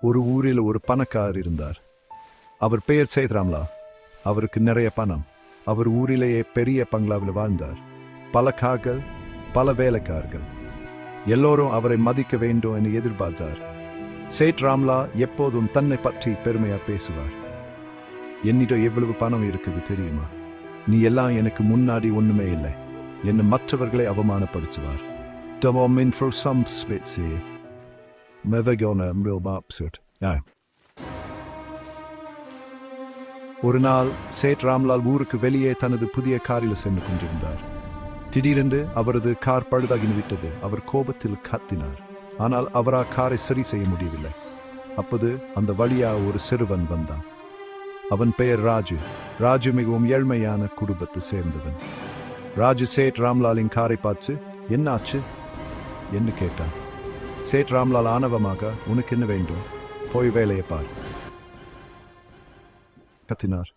ஒரு ஊரில் ஒரு பணக்காரர் இருந்தார். அவர் பெயர் சேத்ராம்லா அவருக்கு நிறைய பணம். அவர் ஊரிலேயே பெரிய பங்களாவில் வாழ்ந்தார். பல கார்கள் பல வேலைக்காரர்கள். எல்லோரும் அவரை மதிக்க வேண்டும் என எதிர்பார்த்தார். சேட் ராம்லா எப்போதும் தன்னை பற்றி பெருமையா பேசுவார். என்னிடம் எவ்வளவு பணம் இருக்குது தெரியுமா? நீ எல்லாம் எனக்கு முன்னாடி ஒண்ணுமே இல்லை. என்ன மற்றவர்களை அவமானப்படுத்துவார். De var min för samspetsig. Veganer real absurd. ஒரு நாள் சேட் ராம்லால் ஊருக்கு வெளியே தனது புதிய காரில் சென்று கொண்டிருந்தார் திடீரென்று அவரது கார் பழுதாகி விட்டது அவர் கோபத்தில் கத்தினார் ஆனால் அவரா காரை சரி செய்ய முடியவில்லை அப்போது அந்த வழியா ஒரு சிறுவன் வந்தான் அவன் பெயர் ராஜு ராஜு மிகவும் ஏழ்மையான குடும்பத்தை சேர்ந்தவன் ராஜு சேட் ராம்லாலின் காரை பார்த்து என்னாச்சு என்று கேட்டான் சேட் ராம்லால் ஆணவமாக உனக்கு என்ன வேண்டும்? போய் வேலையை பார். கத்தினார்.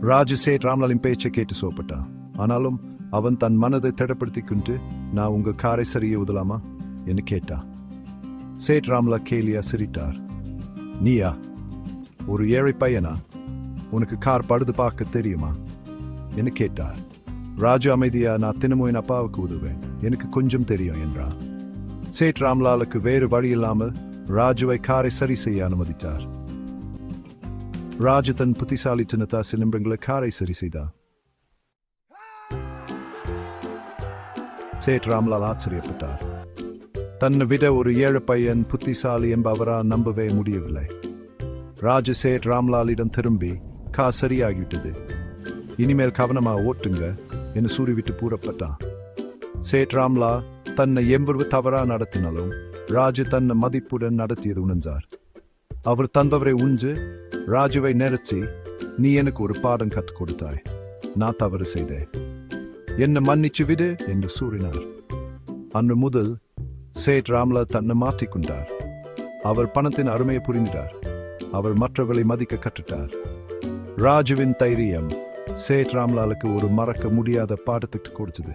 ராஜு சேட் ராம்லாலின் பேச்சை கேட்டு சோப்பட்டான் ஆனாலும் அவன் தன் மனதை திடப்படுத்தி கொண்டு நான் உங்க காரை சரிய உதலாமா என்று கேட்டான் சேட் ராம்லா கேலியா சிரித்தார். நீயா? ஒரு ஏழை பையனா? உனக்கு கார் படுது பார்க்க தெரியுமா? என்று கேட்டார். ராஜு அமைதியா நான் தினமும் என் அப்பாவுக்கு உதவேன் எனக்கு கொஞ்சம் தெரியும் என்றான். சேட் ராம்லாலுக்கு வேறு வழி இல்லாமல் ராஜுவை காரை சரி செய்ய அனுமதித்தார். ராஜு தன் புத்திசாலித்தனத்தா சின்னதா நிமிடங்களை காரை சரி செய்தார் சேட் ராம்லால் ஆச்சரியப்பட்டார். தன்னை விட ஒரு ஏழு பையன் புத்திசாலி என்பவரா நம்பவே முடியவில்லை. ராஜு சேட் ராம்லாலிடம் திரும்பி கா சரியாகிவிட்டது. இனிமேல் கவனமா ஓட்டுங்க என்று சூறிவிட்டு கூறப்பட்டான் சேட் ராம்லா தன்னை எவ்வளவு தவறா நடத்தினாலும் ராஜு தன்னை மதிப்புடன் நடத்தியது உணர்ந்தார். அவர் தந்தவரை உஞ்சு ராஜுவை நிறுத்தி நீ எனக்கு ஒரு பாடம் கற்றுக் கொடுத்தாய். நான் தவறு செய்தேன். என்னை மன்னிச்சு விடு என்று சூறினார் அன்று முதல் சேட் ராம்லா தன்னை மாற்றிக்கொண்டார் அவர் பணத்தின் அருமையை புரிந்தார் அவர் மற்றவர்களை மதிக்க கற்றுட்டார். ராஜுவின் தைரியம் சேட் ராம்லாலுக்கு ஒரு மறக்க முடியாத பாடத்துக்கு கொடுத்தது.